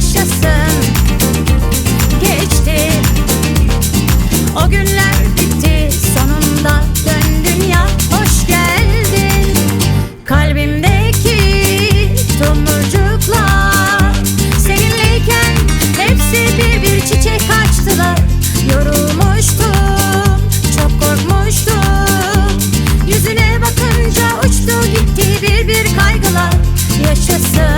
yaşasın. Geçti. O günler bitti. Sonunda dön dünya. Hoş geldin. Kalbimdeki Tomurcuklar. Seninleyken Hepsi bir bir çiçek açtılar. Yorulmuştum. Çok korkmuştum. Yüzüne bakınca uçtu gitti bir bir kaygılar. Yaşasın.